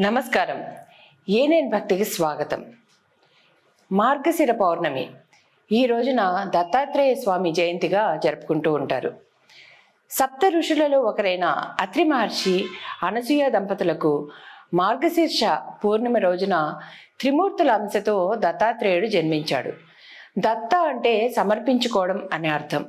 నమస్కారం. ఏనేన్ భక్తికి స్వాగతం. మార్గశిర పౌర్ణమి. ఈ రోజున దత్తాత్రేయ స్వామి జయంతిగా జరుపుకుంటూ ఉంటారు. సప్త ఋషులలో ఒకరైన అత్రి మహర్షి అనసూయ దంపతులకు మార్గశీర్ష పూర్ణిమ రోజున త్రిమూర్తుల అంశతో దత్తాత్రేయుడు జన్మించాడు. దత్త అంటే సమర్పించుకోవడం అనే అర్థం.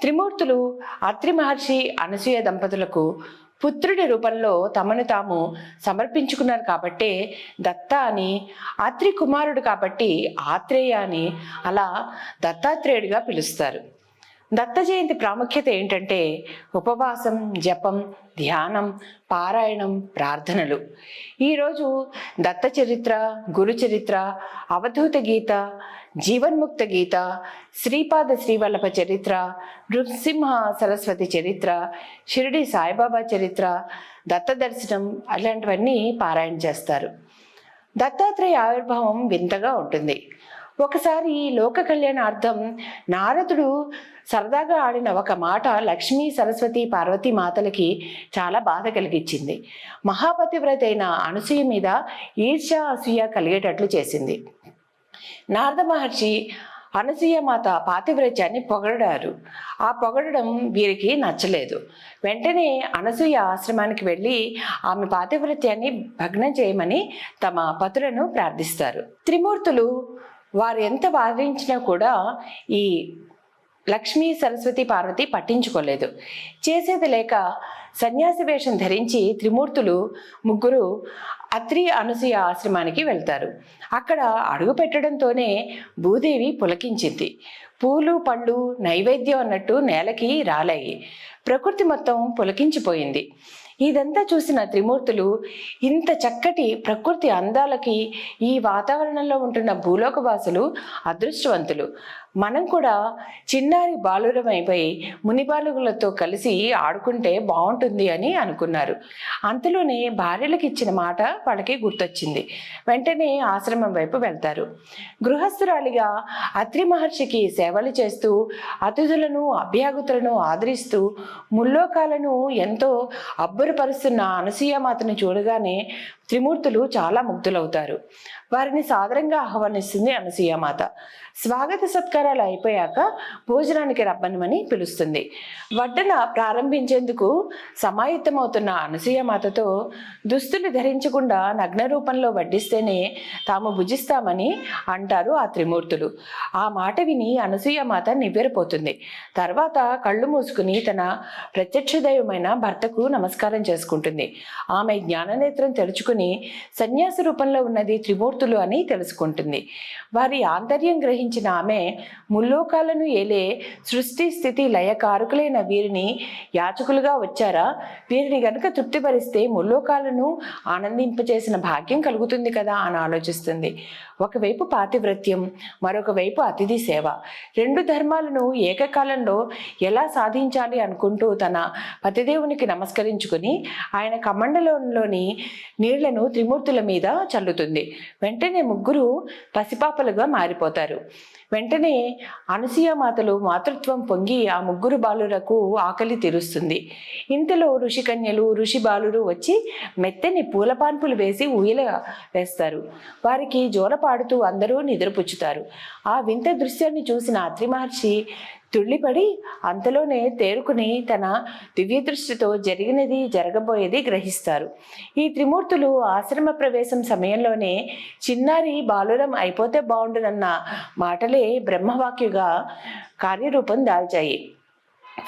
త్రిమూర్తులు అత్రి మహర్షి అనసూయ దంపతులకు పుత్రుడి రూపంలో తమను తాము సమర్పించుకున్నారు కాబట్టే దత్త అని అత్రి కుమారుడు కాబట్టి ఆత్రేయ అని అలా దత్తాత్రేయుడిగా పిలుస్తారు. దత్త జయంతి ప్రాముఖ్యత ఏంటంటే ఉపవాసం జపం ధ్యానం పారాయణం ప్రార్థనలు. ఈరోజు దత్త చరిత్ర గురు చరిత్ర అవధూత గీత జీవన్ముక్త గీత శ్రీపాద శ్రీవల్లభ చరిత్ర నృసింహ సరస్వతి చరిత్ర షిరిడి సాయిబాబా చరిత్ర దత్త దర్శనం అలాంటివన్నీ పారాయణ చేస్తారు. దత్తాత్రేయ ఆవిర్భావం వింతగా ఉంటుంది. ఒకసారి లోక కళ్యాణార్థం నారదుడు సరదాగా ఆడిన ఒక మాట లక్ష్మీ సరస్వతి పార్వతి మాతలకి చాలా బాధ కలిగించింది. మహాపతివ్రత అయిన అనసూయ మీద ఈర్ష్య అసూయ కలిగేటట్లు చేసింది. నారద మహర్షి అనసూయ మాత పాతివ్రత్యాన్ని పొగడారు ఆ పొగడడం వీరికి నచ్చలేదు. వెంటనే అనసూయ ఆశ్రమానికి వెళ్ళి ఆమె పాతివ్రత్యాన్ని భగ్నం చేయమని తమ పతులను ప్రార్థిస్తారు. త్రిమూర్తులు వారు ఎంత వాదించినా కూడా ఈ లక్ష్మీ సరస్వతి పార్వతి పట్టించుకోలేదు. చేసేది లేక సన్యాసి వేషం ధరించి త్రిమూర్తులు ముగ్గురు అత్రి అనసూయ ఆశ్రమానికి వెళ్తారు. అక్కడ అడుగు పెట్టడంతోనే భూదేవి పులకించింది. పూలు పళ్ళు నైవేద్యం అన్నట్టు నేలకి రాలాయి. ప్రకృతి మొత్తం పులకించిపోయింది. ఇదంతా చూసిన త్రిమూర్తులు ఇంత చక్కటి ప్రకృతి అందాలకి ఈ వాతావరణంలో ఉంటున్న భూలోకవాసులు అదృష్టవంతులు. మనం కూడా చిన్నారి బాలురమైపోయి మునిబాలుగులతో కలిసి ఆడుకుంటే బాగుంటుంది అని అనుకున్నారు. అంతలోనే భార్యలకు ఇచ్చిన మాట వాళ్ళకి గుర్తొచ్చింది. వెంటనే ఆశ్రమం వైపు వెళ్తారు. గృహస్థురాలిగా అత్రి మహర్షికి సేవలు చేస్తూ అతిథులను అభ్యాగతులను ఆదరిస్తూ ముల్లోకాలను ఎంతో అబ్బురపరుస్తున్న అనసూయమాతను చూడగానే త్రిమూర్తులు చాలా ముగ్ధులవుతారు. వారిని సాదరంగా ఆహ్వానిస్తుంది అనసూయమాత స్వాగత సత్కారాలు అయిపోయాక భోజనానికి రమ్మనమని పిలుస్తుంది. వడ్డన ప్రారంభించేందుకు సమాయత్తమవుతున్న అనసూయమాతతో దుస్తులు ధరించకుండా నగ్న రూపంలో వడ్డిస్తేనే తాము భుజిస్తామని అంటారు ఆ త్రిమూర్తులు. ఆ మాట విని అనసూయమాత నివ్వెరపోతుంది. తర్వాత కళ్ళు మూసుకుని తన ప్రత్యక్ష దైవమైన భర్తకు నమస్కారం చేసుకుంటుంది. ఆమె జ్ఞాననేత్రం తెరుచుకుని సన్యాస రూపంలో ఉన్నది త్రిమూర్తులు అని తెలుసుకుంటుంది. వారి ఆంతర్యం గ్రహించిన ఆమె ముల్లోకాలను ఏలే సృష్టి స్థితి లయకారకులైన వీరిని యాచకులుగా వచ్చారా? వీరిని గనుక తృప్తిపరిస్తే ముల్లోకాలను ఆనందింపచేసిన భాగ్యం కలుగుతుంది కదా అని ఆలోచిస్తుంది. ఒకవైపు పాతివ్రత్యం మరొక వైపు అతిథి సేవ. రెండు ధర్మాలను ఏకకాలంలో ఎలా సాధించాలి అనుకుంటూ తన పతిదేవునికి నమస్కరించుకుని ఆయన కమండలంలోని నీళ్ళను త్రిమూర్తుల మీద చల్లుతుంది. వెంటనే ముగ్గురు పసిపాపలుగా మారిపోతారు. వెంటనే అనసూయమాతలు మాతృత్వం పొంగి ఆ ముగ్గురు బాలురకు ఆకలి తీరుస్తుంది. ఇంతలో ఋషికన్యలు ఋషి బాలురు వచ్చి మెత్తని పూలపాన్పులు వేసి ఊయల వేస్తారు. వారికి జోలపాడుతూ అందరూ నిద్రపుచ్చుతారు. ఆ వింత దృశ్యాన్ని చూసిన అత్రి మహర్షి తుళ్ళిపడి అంతలోనే తేరుకుని తన దివ్య దృష్టితో జరిగినది జరగబోయేది గ్రహిస్తారు. ఈ త్రిమూర్తులు ఆశ్రమ ప్రవేశం సమయంలోనే చిన్నారి బాలురం అయిపోతే బాగుండునన్న మాటలే బ్రహ్మవాక్యుగా కార్యరూపం దాల్చాయి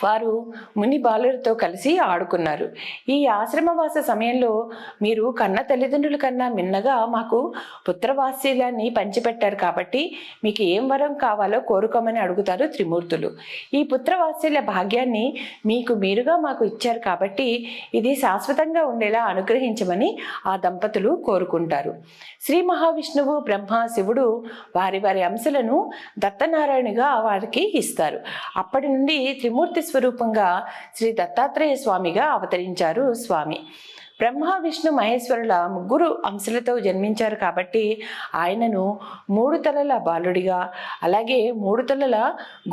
వారు ముని బాలులతో కలిసి ఆడుకున్నారు. ఈ ఆశ్రమవాస సమయంలో మీరు కన్న తల్లిదండ్రుల కన్నా మిన్నగా మాకు పుత్రవాసీలాన్ని పంచిపెట్టారు కాబట్టి మీకు ఏం వరం కావాలో కోరుకోమని అడుగుతారు త్రిమూర్తులు. ఈ పుత్రవాసీల భాగ్యాన్ని మీకు మీరుగా మాకు ఇచ్చారు కాబట్టి ఇది శాశ్వతంగా ఉండేలా అనుగ్రహించమని ఆ దంపతులు కోరుకుంటారు. శ్రీ మహావిష్ణువు బ్రహ్మ శివుడు వారి వారి అంశలను దత్తనారాయణగా వారికి ఇస్తారు. అప్పటి నుండి త్రిమూర్తి స్వరూపంగా శ్రీ దత్తాత్రేయ స్వామిగా అవతరించారు స్వామి. బ్రహ్మ విష్ణు మహేశ్వరుల ముగ్గురు అంశలతో జన్మించారు కాబట్టి ఆయనను మూడు తలల బాలుడిగా అలాగే మూడు తలల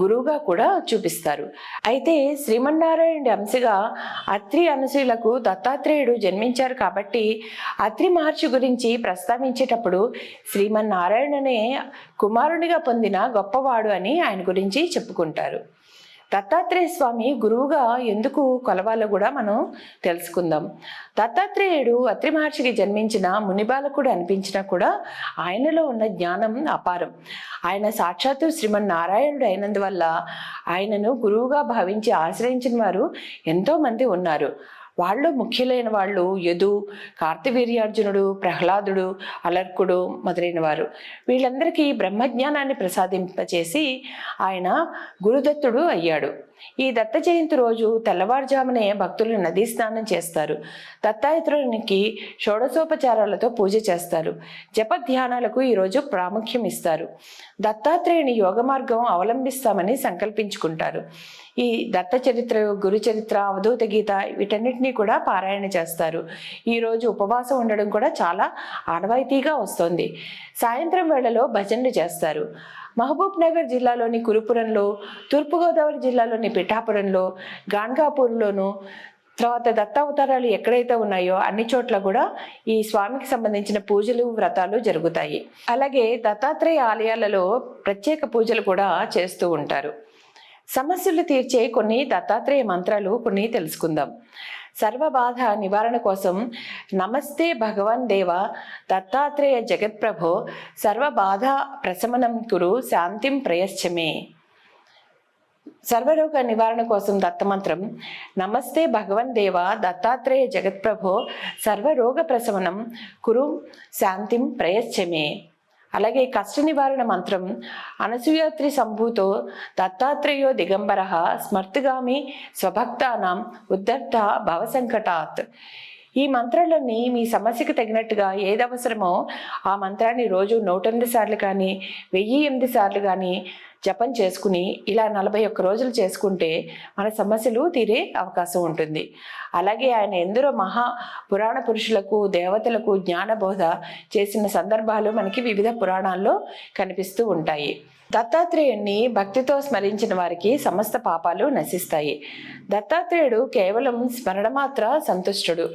గురువుగా కూడా చూపిస్తారు. అయితే శ్రీమన్నారాయణుడి అంశగా అత్రి అనసూయులకు దత్తాత్రేయుడు జన్మించారు కాబట్టి అత్రి మహర్షి గురించి ప్రస్తావించేటప్పుడు శ్రీమన్నారాయణనే కుమారునిగా పొందిన గొప్పవాడు అని ఆయన గురించి చెప్పుకుంటారు. దత్తాత్రేయ స్వామి గురువుగా ఎందుకు కొలవాలో కూడా మనం తెలుసుకుందాం. దత్తాత్రేయుడు అత్రి మహర్షికి జన్మించిన మునిబాలకుడు అనిపించినా కూడా ఆయనలో ఉన్న జ్ఞానం అపారం. ఆయన సాక్షాత్తు శ్రీమన్నారాయణుడు అయినందువల్ల ఆయనను గురువుగా భావించి ఆశ్రయించిన వారు ఎంతోమంది ఉన్నారు. వాళ్ళు ముఖ్యులైన వాళ్ళు యదు కార్తవీర్యార్జునుడు ప్రహ్లాదుడు అలర్కుడు మొదలైన వారు. వీళ్ళందరికీ బ్రహ్మజ్ఞానాన్ని ప్రసాదింపచేసి ఆయన గురుదత్తుడు అయ్యాడు. ఈ దత్త జయంతి రోజు తెల్లవారుజామునే భక్తులు నదీ స్నానం చేస్తారు. దత్తాత్రేయునికి షోడశోపచారాలతో పూజ చేస్తారు. జప ధ్యానాలకు ఈరోజు ప్రాముఖ్యం ఇస్తారు. దత్తాత్రేయుని యోగ మార్గం అవలంబిస్తామని సంకల్పించుకుంటారు. ఈ దత్త చరిత్ర గురు చరిత్ర అవధూత గీత వీటన్నిటినీ కూడా పారాయణ చేస్తారు. ఈరోజు ఉపవాసం ఉండడం కూడా చాలా ఆనవాయితీగా వస్తుంది. సాయంత్రం వేళలో భజనలు చేస్తారు. మహబూబ్ నగర్ జిల్లాలోని కురుపురంలో తూర్పుగోదావరి జిల్లాలోని పిఠాపురంలో గాన్గాపూర్లోను తర్వాత దత్తావతారాలు ఎక్కడైతే ఉన్నాయో అన్ని చోట్ల కూడా ఈ స్వామికి సంబంధించిన పూజలు వ్రతాలు జరుగుతాయి. అలాగే దత్తాత్రేయ ఆలయాలలో ప్రత్యేక పూజలు కూడా చేస్తూ ఉంటారు. సమస్యలు తీర్చే కొన్ని దత్తాత్రేయ మంత్రాలు కొన్ని తెలుసుకుందాం. సర్వబాధ నివారణ కోసం నమస్తే భగవాన్ దేవ దత్తాత్రేయ జగత్ప్రభో సర్వబాధ ప్రశమనం కురు శాంతిం ప్రయశ్చమే. సర్వరోగ నివారణ కోసం దత్తమంత్రం నమస్తే భగవన్ దేవ దత్తాత్రేయ జగత్ప్రభో సర్వరోగ ప్రశమనం కురు శాంతిం ప్రయశ్చమే. అలాగే కష్ట నివారణ మంత్రం అనసూయాత్రి సంభూతో దత్తాత్రేయో దిగంబర స్మర్తిగామి స్వభక్తానం ఉద్ధర్త భవసంకటాత్. ఈ మంత్రాలన్నీ మీ సమస్యకు తగినట్టుగా ఏది అవసరమో ఆ మంత్రాన్ని రోజు నూట ఎనిమిది సార్లు కానీ వెయ్యి ఎనిమిది సార్లు కానీ జపం చేసుకుని ఇలా నలభై ఒక్క రోజులు చేసుకుంటే మన సమస్యలు తీరే అవకాశం ఉంటుంది. అలాగే ఆయన ఎందరో మహా పురాణ పురుషులకు దేవతలకు జ్ఞానబోధ చేసిన సందర్భాలు మనకి వివిధ పురాణాల్లో కనిపిస్తూ ఉంటాయి. దత్తాత్రేయుణ్ణి భక్తితో స్మరించిన వారికి సమస్త పాపాలు నశిస్తాయి. దత్తాత్రేయుడు కేవలం స్మరణ మాత్ర సంతుష్టుడు.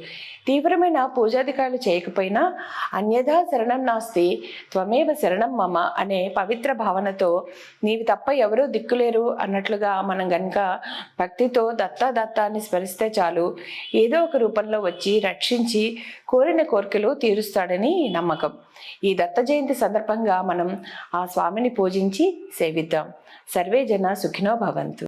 తీవ్రమైన పూజాధికారులు చేయకపోయినా అన్యథా శరణం నాస్తి త్వమేవ శరణం మమ అనే పవిత్ర భావనతో నీవి తప్ప ఎవరూ దిక్కులేరు అన్నట్లుగా మనం గనక భక్తితో దత్తా దత్తాన్ని స్మరిస్తే చాలు. ఏదో ఒక రూపంలో వచ్చి రక్షించి కోరిన కోరికలు తీరుస్తాడని నమ్మకం. ఈ దత్త జయంతి సందర్భంగా మనం ఆ స్వామిని పూజించి సేవిద్దాం. సర్వే జన సుఖినో భవంతు.